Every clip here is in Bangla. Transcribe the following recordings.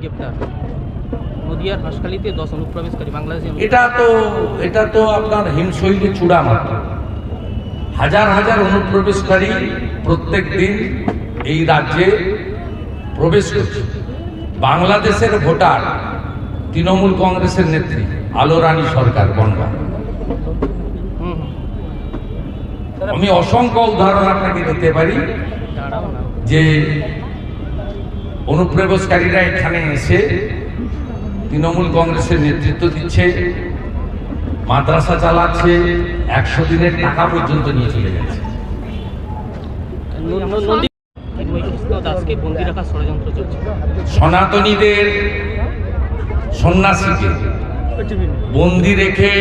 গ্রেপ্তার। নদিয়ার হাসখালিতে দশ অনুপ্রবেশকারী বাংলাদেশি এটা তো এটা তো আপনার হিমশৈলী চূড়া মাত্র। হাজার হাজার অনুপ্রবেশকারী প্রত্যেক দিন এই রাজ্যে প্রবেশ করছে। বাংলাদেশের ভোটার তৃণমূল কংগ্রেসের নেত্রী আলো রানী সরকার বনগা। আমি অসংখ্য উদাহরণ আপনাকে দিতে পারি যে অনুপ্রবেশকারীরা এখানে এসে তৃণমূল কংগ্রেসের নেতৃত্ব দিচ্ছে, মাদ্রাসা চালাচ্ছে, একশো দিনের টাকা পর্যন্ত নিয়ে চলে গেছে। সনাতনীদের সন্ন্যাসীকে বন্দি রেখে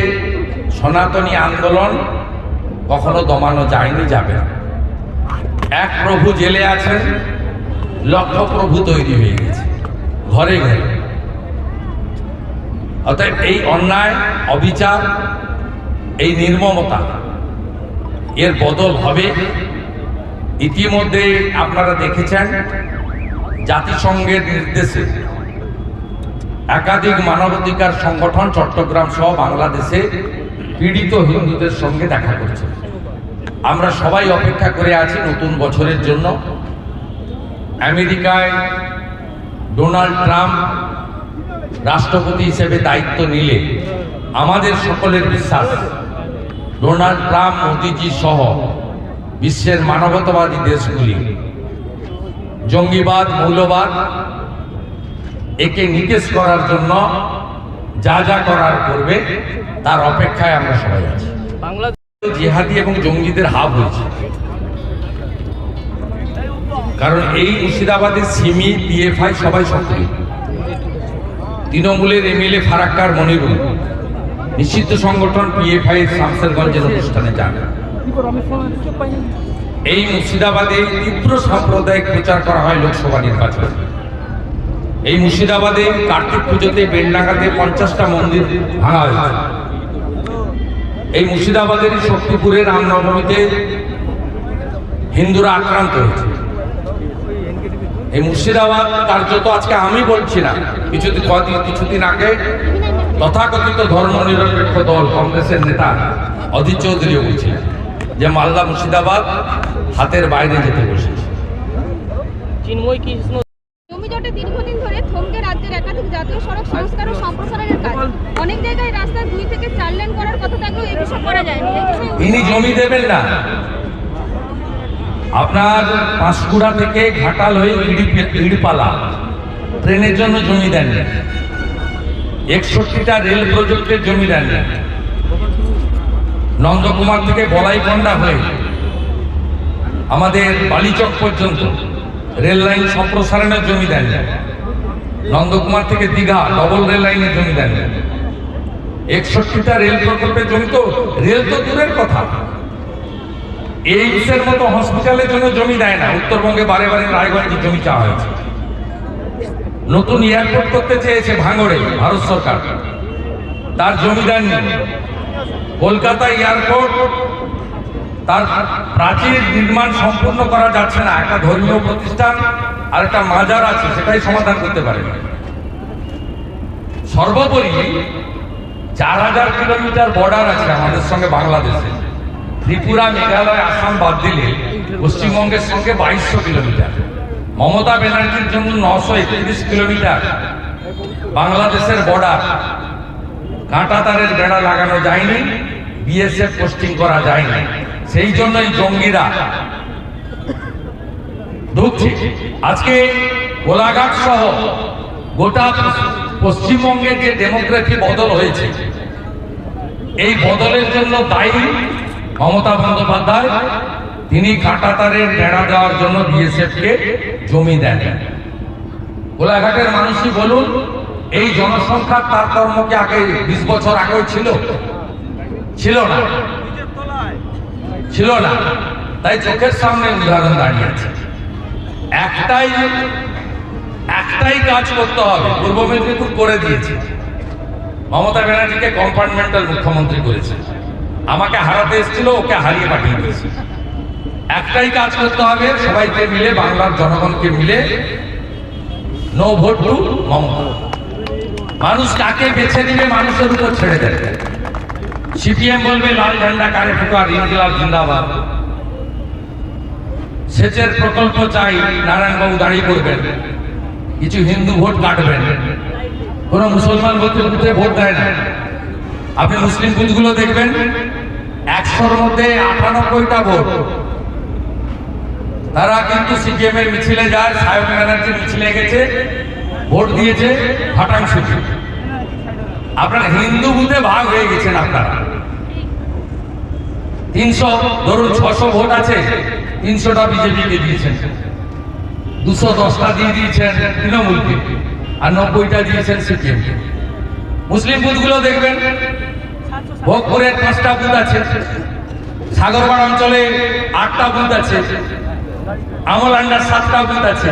সনাতনী আন্দোলন কখনো দমানো যায়নি, যাবে এক প্রভু জেলে আছেন লক্ষ প্রভু তৈরি হয়ে গেছে। ঘরে ঘরে। অতএব এই অন্যায়, অবিচার, এই নির্মমতা, এর বদল হবে। ইতিমধ্যে আপনারা দেখেছেন জাতিসংঘের নির্দেশে একাধিক মানবাধিকার সংগঠন চট্টগ্রাম সহ বাংলাদেশে পীড়িত হিন্দুদের সঙ্গে দেখা করছে। আমরা সবাই অপেক্ষা করে আছি নতুন বছরের জন্য। আমেরিকায় ডোনাল্ড ট্রাম্প রাষ্ট্রপতি হিসেবে দায়িত্ব নিলে আমাদের সকলের বিশ্বাস ডোনাল্ড ট্রাম্প মোদিজি সহ বিশ্বের মানবতাবাদী দেশগুলি জঙ্গিবাদ মৌলবাদ একে নিকেশ করার জন্য যা যা করার করবে তার অপেক্ষায় আমরা সবাই আছি। বাংলাদেশ জিহাদি এবং জঙ্গিদের হাব হয়েছে। কারণ এই মুর্শিদাবাদের সিমি পিএফআই সবাই সক্রিয়। তৃণমূলের এমএলএ ফারাক্কার মনিরুল। নিষিদ্ধ সংগঠন পিএফআই শামসেরগঞ্জের অনুষ্ঠানে যান। এই মুর্শিদাবাদে তীব্র সাম্প্রদায়িক প্রচার করা হয় লোকসভা নির্বাচনে। এই মুর্শিদাবাদে কার্তিক পুজোতে বেলডাঙ্গাতে পঞ্চাশটা মন্দির ভাঙা হয়েছে। এই মুর্শিদাবাদের শক্তিপুরে রামনবমীতে হিন্দুরা আক্রান্ত হয়েছে। এই মুর্শিদাবাদ কার্যত আজকে আমি বলছি না। কিছুদিন কদিন কিছুদিন আগে তথাকথিত ধর্ম নিরপেক্ষ দল কংগ্রেসের নেতা অধীর চৌধুরীও বলছিলেন যে মালদা মুর্শিদাবাদ হাতের বাইরে যেতে বসেছে। চিন্ময় কৃষ্ণ জমি জটে দীর্ঘদিন ধরে থমকে রাজ্যের একাধিক জাতীয় সড়ক সংস্কার ও সম্প্রসারণের কাজ। অনেক জায়গায় দুই থেকে চার লেন করার কথা থাকলেও এ বিষয়ে করা যায়নি। এই জমি দেবেন না। আপনার পাঁশকুড়া থেকে ঘাটাল হয়ে ইড়ি- ইড়িপালা। ট্রেনের জন্য জমি দেন একষট্টিটা রেল প্রজেক্টের জমি দেন নন্দকুমার থেকে বলাইকন্ডা হয়ে আমাদের বালিচক পর্যন্ত রেল লাইন সম্প্রসারণের জমি দেন নন্দকুমার থেকে দীঘা ডবল রেল লাইনের জমি দেন একষট্টিটা রেল প্রকল্পের জমি তো রেল তো দূরের কথা। এইমসের মতো হসপিটালের জন্য জমি দেয় না। উত্তরবঙ্গে বারে বারে রায়গঞ্জে জমি চাওয়া হয়েছে। নতুন এয়ারপোর্ট করতে চেয়েছে ভাঙড়ে, ভারত সরকার। তার জমি দেননি। কলকাতা এয়ারপোর্ট তার প্রাচীর নির্মাণ সম্পূর্ণ করা যাচ্ছে না। একটা ধর্মীয় প্রতিষ্ঠান আর একটা মাজার আছে, সেটাই সমাধান করতে পারে। সর্বোপরি চার হাজার কিলোমিটার বর্ডার আছে আমাদের সঙ্গে বাংলাদেশে। ত্রিপুরা, মেঘালয়, আসাম বাদ দিলে পশ্চিমবঙ্গের সঙ্গে বাইশশো কিলোমিটার। মমতা ব্যানার্জির জন্য নশো একত্রিশ কিলোমিটার বাংলাদেশের বর্ডার কাঁটা তারের বেড়া লাগানো যায়নি বিএসএফ পোস্টিং করা যায়নি। সেই জন্যই জঙ্গিরা ঢুকছে আজকে গোলাঘাট সহ গোটা পশ্চিমবঙ্গে যে ডেমোক্রেসি বদল হয়েছে, এই বদলের জন্য দায়ী মমতা বন্দ্যোপাধ্যায়, তিনি কাঁটাতারের বেড়া দেওয়ার জন্য বিএসএফ কে জমি দেন। গোলাঘাটের মানুষই বলুন, এই জনসংখ্যার তারতম্য কি আগে বিশ বছর আগেও ছিল? ছিল না। ছিল না। তাই চোখের সামনে উদাহরণ দাঁড়িয়ে আছে। একটাই একটাই কাজ করতে হবে, পূর্ব মেদিনীপুর করে দিয়েছে। মমতা ব্যানার্জিকে কম্পার্টমেন্টাল মুখ্যমন্ত্রী করেছে। আমাকে হারাতে এসেছিল, ওকে হারিয়ে পাঠিয়ে দিয়েছে। একটাই কাজ করতে হবে, সবাইকে মিলে, বাংলার জনগণকে মিলে নো ভোট টু মমতা মানুষ কাকে বেছে নিবে, মানুষের উপর ছেড়ে দেয় সিপিএম বলবে, লাল ঝান্ডা কারে ফুকার ইনকিলাব জিন্দাবাদ। সেচের প্রকল্প চাই নারায়ণবাবু দাঁড়িয়ে করবেন কিছু হিন্দু ভোট কাটবেন। কোন মুসলমান ভোট দেয় না। আপনি মুসলিম বুথগুলো দেখবেন। একশোর মধ্যে আটানব্বইটা ভোট। তারা কিন্তু সিপিএম এর মিছিলে যায় সায়ন ব্যানার্জির মিছিলে গেছে, ভোট দিয়েছে সুযোগ আপনার হিন্দু বুথে ভাগ হয়ে গেছেন আপনারা। তিনশো, ধরুন ছশো ভোট আছে, তিনশোটা বিজেপিকে দিয়েছেন। দুশো দশটা দিয়ে দিয়েছেন তৃণমূলকে, আর নব্বইটা দিয়েছেন সিপিএম মুসলিম বুথগুলো দেখবেন ভোগপুরের পাঁচটা বুথ আছে। সাগরপাড় অঞ্চলে আটটা বুথ আছে। আমলান্ডার সাতটা বুথ আছে।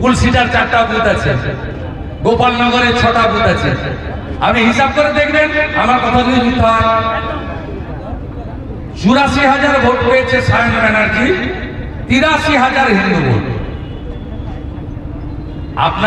কুলসিটার চারটা বুথ আছে। গোপালনগরে ছটা বুথ আছে। আপনি হিসাব করে দেখবেন, আমার কথা যদি মিথ্যা হয়। চুরাশি হাজার ভোট পেয়েছে সায়ন ব্যানার্জি, তিরাশি হাজার হিন্দু ভোট। আপনার